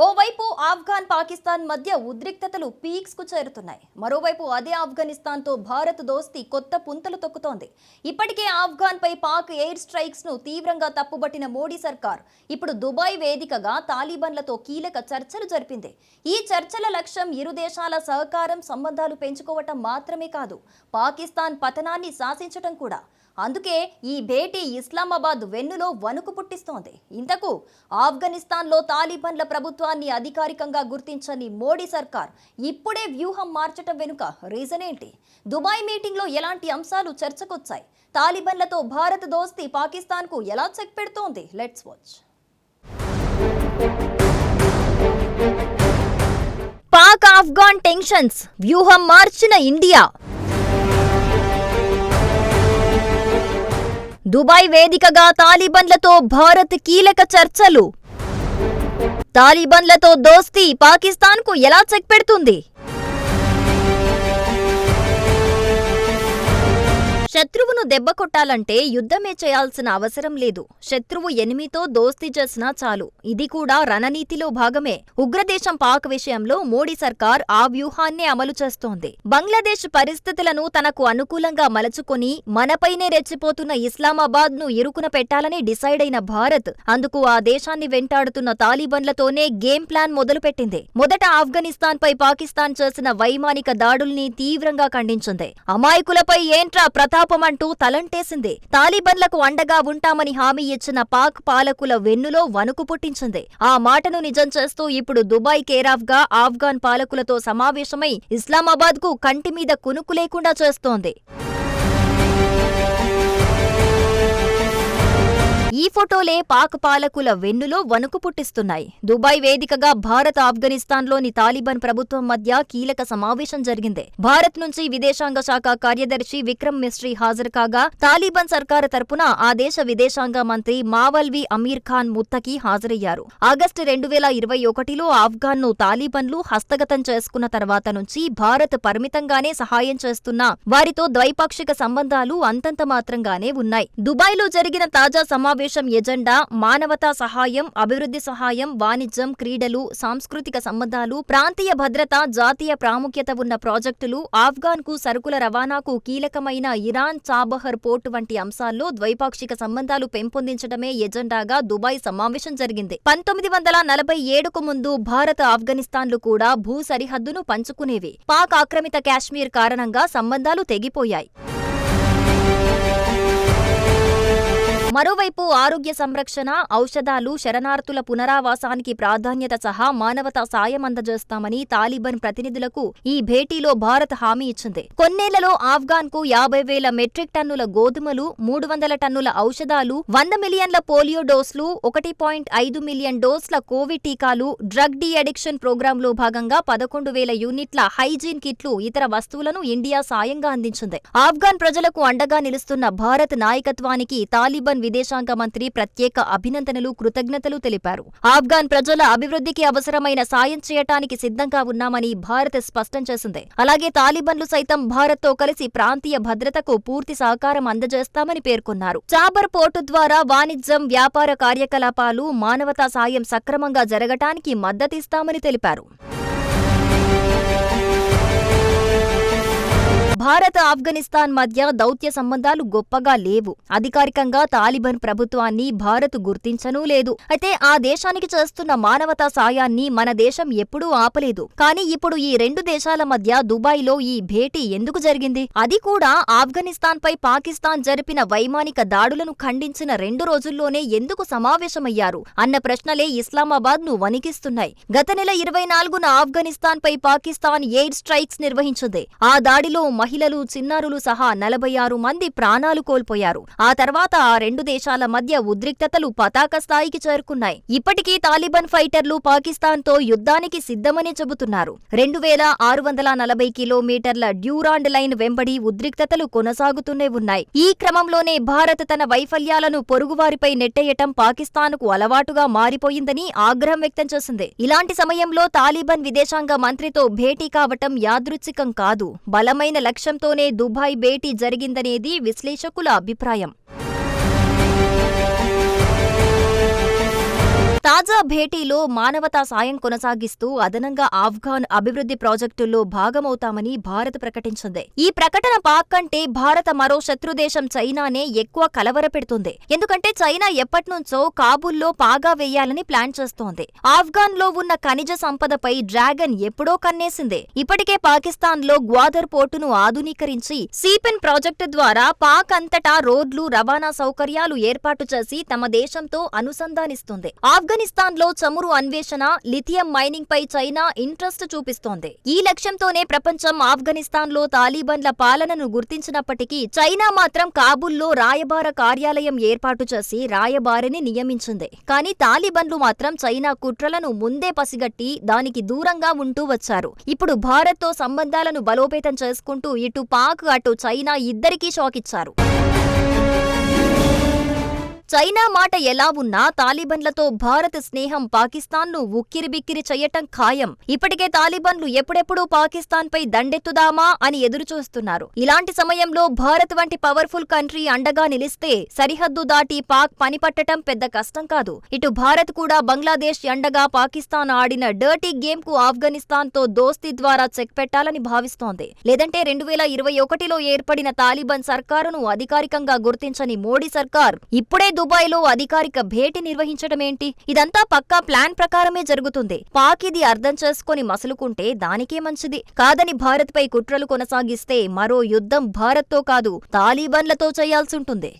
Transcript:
ఓవైపు ఆఫ్ఘాన్ పాకిస్తాన్ మధ్య ఉద్రిక్తతలు పీక్స్కు చేరుతున్నాయి. మరోవైపు అదే ఆఫ్ఘనిస్తాన్తో భారత్ దోస్తి కొత్త పుంతలు తొక్కుతోంది. ఇప్పటికే ఆఫ్ఘాన్ పై పాక్ ఎయిర్ స్ట్రైక్స్ను తీవ్రంగా తప్పుబట్టిన మోడీ సర్కార్ ఇప్పుడు దుబాయ్ వేదికగా తాలిబన్లతో కీలక చర్చలు జరిపింది. ఈ చర్చల లక్ష్యం ఇరు దేశాల సహకారం సంబంధాలు పెంచుకోవటం మాత్రమే కాదు పాకిస్తాన్ పతనాన్ని శాసించటం కూడా. అందుకే ఈ భేటీ ఇస్లామాబాద్ వెన్నులో వణుకు పుట్టిస్తోంది. ఇంతకు ఆఫ్ఘనిస్తాన్లో తాలిబన్ల ప్రభుత్వాన్ని అధికారికంగా గుర్తించని మోడీ సర్కార్ ఇప్పుడే వ్యూహం మార్చటం వెనుక రీజన్ ఏంటి? దుబాయ్ మీటింగ్లో ఎలాంటి అంశాలు చర్చకొచ్చాయి? తాలిబన్లతో భారత్ దోస్తీ పాకిస్తాన్కు ఎలా చెక్ పెడుతోంది? Let's watch Pak Afghan tensions వ్యూహం మార్చిన ఇండియా. దుబాయ్ వేదికగా తాలిబన్లతో భారత్ కీలక చర్చలు. తాలిబన్లతో దోస్తీ పాకిస్తాన్కు ఎలా చెక్ పెడుతుంది? శత్రువును దెబ్బ కొట్టాలంటే యుద్ధమే చేయాల్సిన అవసరం లేదు. శత్రువు ఎనిమితో దోస్తీ చేసినా చాలు. ఇది కూడా రణనీతిలో భాగమే. ఉగ్రదేశం పాక్ విషయంలో మోడీ సర్కార్ ఆ వ్యూహాన్నే అమలు చేస్తోంది. బంగ్లాదేశ్ పరిస్థితులను తనకు అనుకూలంగా మలచుకొని మనపైనే రెచ్చిపోతున్న ఇస్లామాబాద్ను ఇరుకున పెట్టాలని డిసైడ్ అయిన భారత్ అందుకు ఆ దేశాన్ని వెంటాడుతున్న తాలిబన్లతోనే గేమ్ ప్లాన్ మొదలుపెట్టింది. మొదట ఆఫ్ఘనిస్తాన్ పై పాకిస్తాన్ చేసిన వైమానిక దాడుల్ని తీవ్రంగా ఖండించింది. అమాయకులపై ఏంట్రా ప్రతాపం ప్రతాపమంటూ తలంటేసింది. తాలిబన్లకు అండగా ఉంటామని హామీ ఇచ్చిన పాక్ పాలకుల వెన్నులో వణుకు పుట్టించింది. ఆ మాటను నిజం చేస్తూ ఇప్పుడు దుబాయ్ కేరాఫ్గా ఆఫ్ఘాన్ పాలకులతో సమావేశమై ఇస్లామాబాద్కు కంటి మీద కునుకు లేకుండా చేస్తోంది. ఈ ఫోటోలే పాక్ పాలకుల వెన్నులో వణుకు పుట్టిస్తున్నాయి. దుబాయ్ వేదికగా భారత్ ఆఫ్ఘనిస్తాన్లోని తాలిబాన్ ప్రభుత్వం మధ్య కీలక సమావేశం జరిగింది. భారత్ నుంచి విదేశాంగ శాఖ కార్యదర్శి విక్రమ్ మిస్ట్రీ హాజరు కాగా తాలిబాన్ సర్కారు తరపున ఆ దేశ విదేశాంగ మంత్రి మావల్వి అమీర్ ఖాన్ ముత్తకి హాజరయ్యారు. ఆగస్టు రెండు వేల ఇరవై ఒకటిలో ఆఫ్ఘాన్ను తాలిబన్లు హస్తగతం చేసుకున్న తర్వాత నుంచి భారత్ పరిమితంగానే సహాయం చేస్తున్నా వారితో ద్వైపాక్షిక సంబంధాలు అంతంత మాత్రంగానే ఉన్నాయి. దుబాయ్లో జరిగిన తాజా సమావేశం ఎజెండా మానవతా సహాయం అభివృద్ధి సహాయం వాణిజ్యం క్రీడలు సాంస్కృతిక సంబంధాలు ప్రాంతీయ భద్రత జాతీయ ప్రాముఖ్యత ఉన్న ప్రాజెక్టులు ఆఫ్ఘాన్కు సరుకుల రవాణాకు కీలకమైన ఇరాన్ చాబహర్ పోర్టు వంటి అంశాల్లో ద్వైపాక్షిక సంబంధాలు పెంపొందించడమే ఎజెండాగా దుబాయ్ సమావేశం జరిగింది. పంతొమ్మిది వందల నలభై ఏడుకు ముందు భారత ఆఫ్ఘనిస్తాన్లు కూడా భూ సరిహద్దును పంచుకునేవి. పాక్ ఆక్రమిత కాశ్మీర్ కారణంగా సంబంధాలు తెగిపోయాయి. మరోవైపు ఆరోగ్య సంరక్షణ ఔషధాలు శరణార్థుల పునరావాసానికి ప్రాధాన్యత సహా మానవతా సాయం అందజేస్తామని తాలిబాన్ ప్రతినిధులకు ఈ భేటీలో భారత్ హామీ ఇచ్చింది. కొన్నేళ్ళలో ఆఫ్ఘాన్కు యాభై వేల మెట్రిక్ టన్నుల గోధుమలు మూడు వందల టన్నుల ఔషధాలు వంద మిలియన్ల పోలియో డోస్లు ఒకటి పాయింట్ ఐదు మిలియన్ డోస్ల కోవిడ్ టీకాలు డ్రగ్ డి అడిక్షన్ ప్రోగ్రాంలో భాగంగా పదకొండు వేల యూనిట్ల హైజీన్ కిట్లు ఇతర వస్తువులను ఇండియా సాయంగా అందించింది. ఆఫ్ఘాన్ ప్రజలకు అండగా నిలుస్తున్న భారత్ నాయకత్వానికి తాలిబాన్ విదేశాంగ మంత్రి ప్రత్యేక అభినందనలు కృతజ్ఞతలు తెలిపారు. ఆఫ్ఘాన్ ప్రజల అభివృద్ధికి అవసరమైన సాయం చేయటానికి సిద్ధంగా ఉన్నామని భారత్ స్పష్టం చేసింది. అలాగే తాలిబన్లు సైతం భారత్తో కలిసి ప్రాంతీయ భద్రతకు పూర్తి సహకారం అందజేస్తామని పేర్కొన్నారు. చాబర్ పోర్టు ద్వారా వాణిజ్యం వ్యాపార కార్యకలాపాలు మానవతా సాయం సక్రమంగా జరగటానికి మద్దతిస్తామని తెలిపారు. భారత్ ఆఫ్ఘనిస్తాన్ మధ్య దౌత్య సంబంధాలు గొప్పగా లేవు. అధికారికంగా తాలిబాన్ ప్రభుత్వాన్ని భారత్ గుర్తించనూ లేదు. అయితే ఆ దేశానికి చేస్తున్న మానవతా సాయాన్ని మన దేశం ఎప్పుడూ ఆపలేదు. కానీ ఇప్పుడు ఈ రెండు దేశాల మధ్య దుబాయ్లో ఈ భేటీ ఎందుకు జరిగింది? అది కూడా ఆఫ్ఘనిస్తాన్ పై పాకిస్తాన్ జరిపిన వైమానిక దాడులను ఖండించిన రెండు రోజుల్లోనే ఎందుకు సమావేశమయ్యారు? అన్న ప్రశ్నలే ఇస్లామాబాద్ను వణికిస్తున్నాయి. గత నెల ఇరవై నాలుగున ఆఫ్ఘనిస్తాన్ పై పాకిస్తాన్ ఎయిర్ స్ట్రైక్స్ నిర్వహించింది. ఆ దాడిలో మహిళలు చిన్నారులు సహా నలభై ఆరు మంది ప్రాణాలు కోల్పోయారు. ఆ తర్వాత ఆ రెండు దేశాల మధ్య ఉద్రిక్తతలు పతాక స్థాయికి చేరుకున్నాయి. ఇప్పటికీ తాలిబాన్ ఫైటర్లు పాకిస్తాన్తో యుద్ధానికి సిద్ధమని చెబుతున్నారు. రెండు వేల ఆరు వందల నలభై కిలోమీటర్ల డ్యూరాండ్ లైన్ వెంబడి ఉద్రిక్తతలు కొనసాగుతూనే ఉన్నాయి. ఈ క్రమంలోనే భారత్ తన వైఫల్యాలను పొరుగువారిపై నెట్టేయటం పాకిస్తాన్కు అలవాటుగా మారిపోయిందని ఆగ్రహం వ్యక్తం చేసింది. ఇలాంటి సమయంలో తాలిబాన్ విదేశాంగ మంత్రితో భేటీ కావటం యాదృచ్ఛికం కాదు. బలమైన లక్ష్యం లక్ష్యంతోనే దుబాయ్ భేటీ జరిగిందనేది విశ్లేషకుల అభిప్రాయం. తాజా భేటీలో మానవతా సాయం కొనసాగిస్తూ అదనంగా ఆఫ్ఘాన్ అభివృద్ధి ప్రాజెక్టుల్లో భాగమవుతామని భారత్ ప్రకటించింది. ఈ ప్రకటన పాక్ కంటే భారత మరో శత్రుదేశం చైనానే ఎక్కువ కలవరపెడుతుంది ఎందుకంటే చైనా ఎప్పట్నుంచో కాబుల్లో పాగా వేయాలని ప్లాన్ చేస్తోంది. ఆఫ్ఘాన్లో ఉన్న ఖనిజ సంపదపై డ్రాగన్ ఎప్పుడో కన్నేసింది. ఇప్పటికే పాకిస్తాన్లో గ్వాదర్ పోర్టును ఆధునీకరించి సీపెన్ ప్రాజెక్టు ద్వారా పాక్ అంతటా రోడ్లు రవాణా సౌకర్యాలు ఏర్పాటు చేసి తమ దేశంతో అనుసంధానిస్తుంది. ఆఫ్ఘనిస్తాన్ పాకిస్తాన్లో చమురు అన్వేషణ లిథియం మైనింగ్ పై చైనా ఇంట్రెస్ట్ చూపిస్తోంది. ఈ లక్ష్యంతోనే ప్రపంచం ఆఫ్ఘనిస్తాన్లో తాలిబన్ల పాలనను గుర్తించినప్పటికీ చైనా మాత్రం కాబూల్లో రాయబార కార్యాలయం ఏర్పాటు చేసి రాయబారిని నియమించింది. కానీ తాలిబన్లు మాత్రం చైనా కుట్రలను ముందే పసిగట్టి దానికి దూరంగా ఉంటూ వచ్చారు. ఇప్పుడు భారత్తో సంబంధాలను బలోపేతం చేసుకుంటూ ఇటు పాక్ అటు చైనా ఇద్దరికీ షాకిచ్చారు. చైనా మాట ఎలా ఉన్నా తాలిబన్లతో భారత్ స్నేహం పాకిస్తాన్ను ఉక్కిరిబిక్కిరి చెయ్యటం ఖాయం. ఇప్పటికే తాలిబన్లు ఎప్పుడెప్పుడు పాకిస్తాన్పై దండెత్తుదామా అని ఎదురుచూస్తున్నారు. ఇలాంటి సమయంలో భారత్ వంటి పవర్ఫుల్ కంట్రీ అండగా నిలిస్తే సరిహద్దు దాటి పాక్ పనిపట్టటం పెద్ద కష్టం కాదు. ఇటు భారత్ కూడా బంగ్లాదేశ్ అండగా పాకిస్తాన్ ఆడిన డర్టీ గేమ్కు ఆఫ్ఘనిస్తాన్తో దోస్తీ ద్వారా చెక్ పెట్టాలని భావిస్తోంది. లేదంటే రెండు వేల ఇరవై ఒకటిలో ఏర్పడిన తాలిబాన్ సర్కారును అధికారికంగా గుర్తించని మోడీ సర్కార్ ఇప్పుడే దుబాయ్లో అధికారిక భేటీ నిర్వహించడమేంటి? ఇదంతా పక్కా ప్లాన్ ప్రకారమే జరుగుతుంది. పాక్ ఇది అర్థం చేసుకుని మసులుకుంటే దానికే మంచిది. కాదని భారత్పై కుట్రలు కొనసాగిస్తే మరో యుద్ధం భారత్తో కాదు తాలిబాన్లతో చేయాల్సుంటుంది